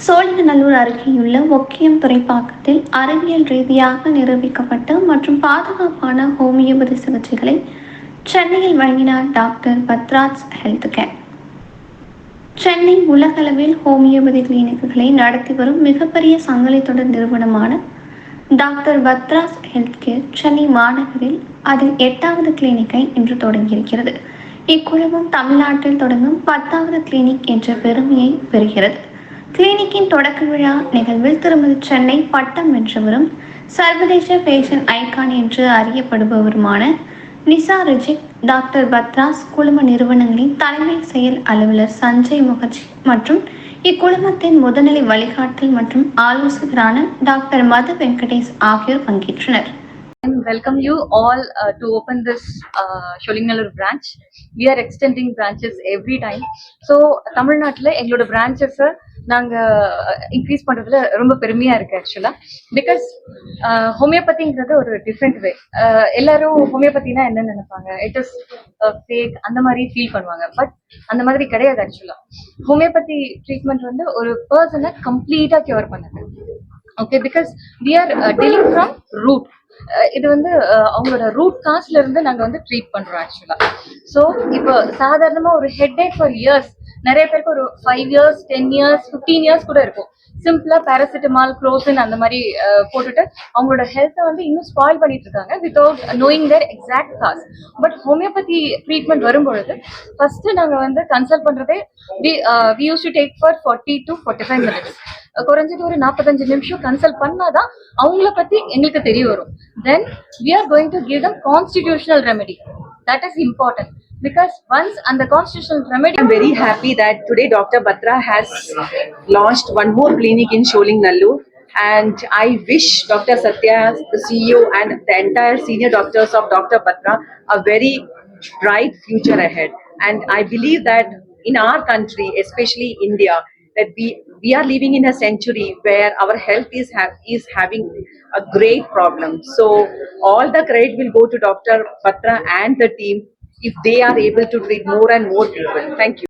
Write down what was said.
சோழிங்கநல்லூர் அருகேயுள்ள ஒக்கியம் துறைப்பாக்கத்தில் அறிவியல் ரீதியாக நிரூபிக்கப்பட்ட மற்றும் பாதுகாப்பான ஹோமியோபதி சிகிச்சைகளை சென்னையில் வழங்கினார் doctor Batra's health care. Chennai உலகளவில் ஹோமியோபதி கிளினிக்குகளை நடத்தி வரும் மிகப்பெரிய சங்கிலி தொடர் நிறுவனமான doctor Batra's health care Chennai மாநகரில் அதில் எட்டாவது கிளினிக்கை இன்று தொடங்கியிருக்கிறது. இக்குழுமம் தமிழ்நாட்டில் தொடங்கும் பத்தாவது கிளினிக் என்ற பெருமையை பெறுகிறது. கிளினிக்கின் தொடக்க விழா நிகழ்வில் திருமதி சென்னை பட்டம் வென்றவரும் சர்வதேச ஃபேஷன் ஐகான் என்று அறியப்படுபவருமான நிசா ரிஜிக் டாக்டர் பத்ராஸ் குழும நிறுவனங்களின் தலைமை செயல் அலுவலர் சஞ்சய் முகர்ஜி மற்றும் இக்குழுமத்தின் முதுநிலை வழிகாட்டல் மற்றும் ஆலோசகரான டாக்டர் மது வெங்கடேஷ் ஆகியோர் பங்கேற்றனர் and welcome you all uh, to open this uh, Sholingalur branch. We are extending branches every time. So தமிழ்நாட்டில் எங்களோட பிரான்ச்சஸை நாங்க இன்க்ரீஸ் பண்றதுல ரொம்ப பெருமையா இருக்கு ஆக்சுவலா பிகாஸ் ஹோமியோபதிங்கிறது ஒரு டிஃப்ரெண்ட் வே எல்லாரும் ஹோமியோபதினா என்ன நினைப்பாங்க? இட் இஸ் ஃபேக் அந்த மாதிரி ஃபீல் பண்ணுவாங்க. பட் அந்த மாதிரி கிடையாது ஆக்சுவலா ஹோமியோபதி ட்ரீட்மெண்ட் வந்து ஒரு பர்சனை கம்ப்ளீட்டா கியூர் பண்ணுது. Okay because we are dealing from root இது வந்து அவங்களோட ரூட் காஸ்ட்ல இருந்து நாங்க வந்து ட்ரீட் பண்றோம் ஆக்சுவலா ஸோ இப்போ சாதாரணமா ஒரு ஹெட் ஏக் ஃபார் இயர்ஸ் நிறைய பேருக்கு ஒரு five years ten years fifteen years கூட இருக்கும். சிம்பிளா பேராசிட்டமால் குரோசின் அந்த மாதிரி போட்டுட்டு அவங்களோட ஹெல்த்தை வந்து இன்னும் ஸ்பாயில் பண்ணிட்டு இருக்காங்க without knowing their exact cause but homeopathy treatment வரும்பொழுது ஃபர்ஸ்ட் நாங்க வந்து கன்சல்ட் பண்றதே we use to take for forty to forty five minutes குறைஞ்சது ஒரு நாற்பத்தஞ்சு நிமிஷம் கன்சல்ட் பண்ணாதான் அவங்கள பத்தி எங்களுக்கு தெரிய வரும். Then we are going to give them constitutional remedy That is important because once under the constitutional remedy. I'm very happy that today Dr. Batra has launched one more clinic in Sholing And I wish Dr. Satya, the CEO, and the entire senior doctors of Dr. Batra a very bright future ahead. And I believe that in our country, especially India, that we we are living in a century where our health is ha- is having a great problem. So all the credit will go to Dr. Patra and the team if they are able to treat more and more people. Thank you.